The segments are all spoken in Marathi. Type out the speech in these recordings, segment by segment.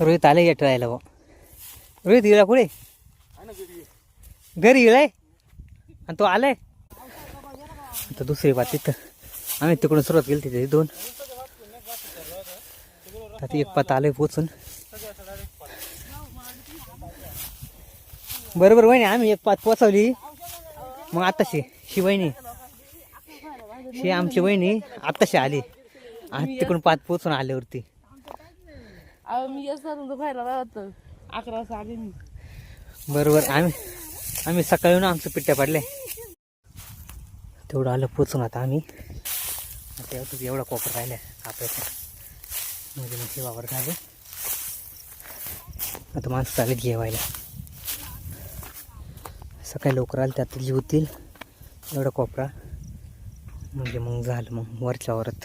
रोहित आले या ट्रायला भाऊ? रोहित गेला कुठे? घरी गेलाय? आणि तो आलाय? आता दुसरी बात तिथं आम्ही तिकडून सुरुवात केली तिथे दोन. आता एक पात आलंय पोचून. बरोबर वहिनी आम्ही एक पात पोचवली. मग आताशी शी वहिनी. शी आमची वहिनी आताशी आली. आणि तिकडून पात पोचून आल्यावरती. अहो मी असं तुमचं खायला होतं अकरा वाजता आले मी. बरोबर आम्ही आम्ही सकाळी येऊन आमचं पिट्ट्या पाडले. तेवढं आलं पोचून आता आम्ही. आता एवढं एवढा कोपर राहिला आपल्याचा म्हणजे मग हे वावर आता माणसं चालेल जेवायला. सकाळी लवकर आले त्यात जीवतील एवढा कोपरा. म्हणजे मग झालं मग वरच्या वरत.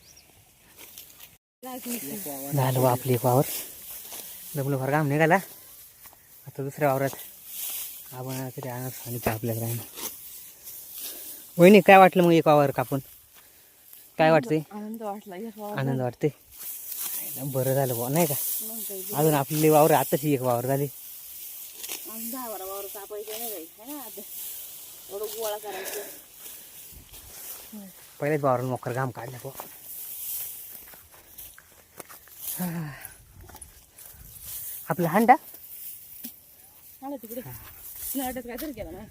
झालं बा आपली एक वावर. लग्न फार काम निघाला. आता दुसऱ्या वावरात आपण तरी अनारस आणि आपल्याकडे वहिनी काय वाटलं मग एक वावर कापून? काय वाटते आनंद वाटला वाटते बरं झालं बुवा नाही का? अजून आपली वावर आताशी एक वावर झाली. पहिलेच वावरून मोकर घाम काढला बुवा. आपला हांडा? आलं तिकडे. नाटक काहीतरी केलं ना.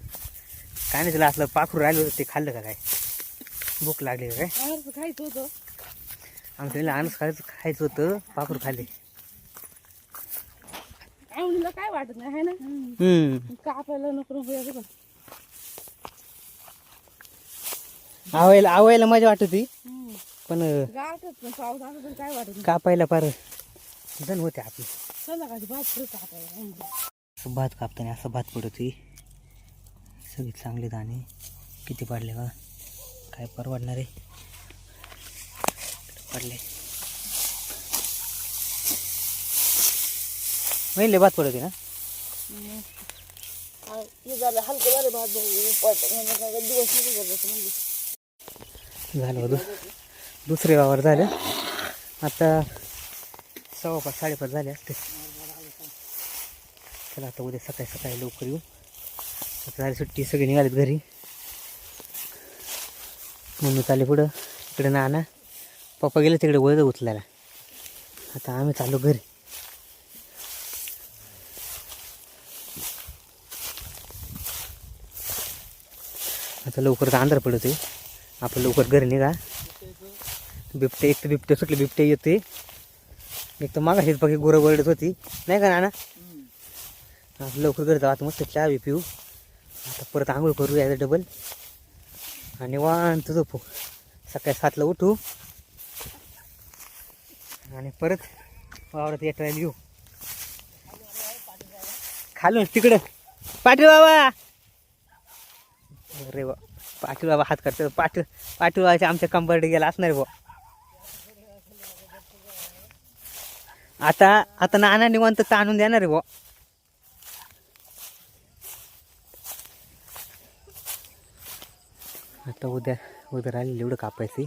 काय नाही तुला असलं पाखरू राहिलं होतं ते खाल्लं का काय? भूक लागली का काय? खायचं होतं. आमच्या अनस खायचं खायचं होतं पाखरू खाल्ले. आवडीला काय वाटत नाही है ना? हम्म. कापायला नको आवायला आवायला मजा वाटत होती. पण पाऊस असं काय वाटत कापायला फार जण होते आपली. संध्याकाळची भात कापायला. असं भात कापताना असं भात पडत होती. सगळे चांगले दाणे. किती पडले का काय परवडणार आहे? पडले? मैले भात पडत ना? झालं हलकं झालं भात दिवस झालं होतं. दुसरे वावर झालं आता सव्वा पाच साडेपाच झाले असते. चला आता उद्या सकाळी सकाळी लवकर येऊ. आता झाली सुट्टी सगळी निघालीत घरी. मम्मी चालले पुढं. इकडे नाना. पप्पा गेले तिकडे वळ उचलायला. आता आम्ही चाललो घरी. आता लवकर आंधार पडत आहे आपण लवकर घरी निघा. बिबटे एक तर बिबटे सुटले बिबटे येते एक तर मागाशीच बाकी गुरं वरडत होती. नाही का नाना? लवकर घरी जाऊ आता मस्त चहा बी पिऊ. आता परत आंघोळ करू यायचं डबल आणि वांत झोपू. सकाळी सातला उठू. आणि परत वावरात येत राहील येऊ. खालून तिकडं. पाटील बाबा! अरे बा पाटील बाबा हात करतो पाटील पाटील बाबाच्या आमच्या कंबरडे गेला असणार बुवा. आता आता नाना निवांत ताणून देणार आहे आता उद्या उद्या राहिलेलं एवढं कापायचं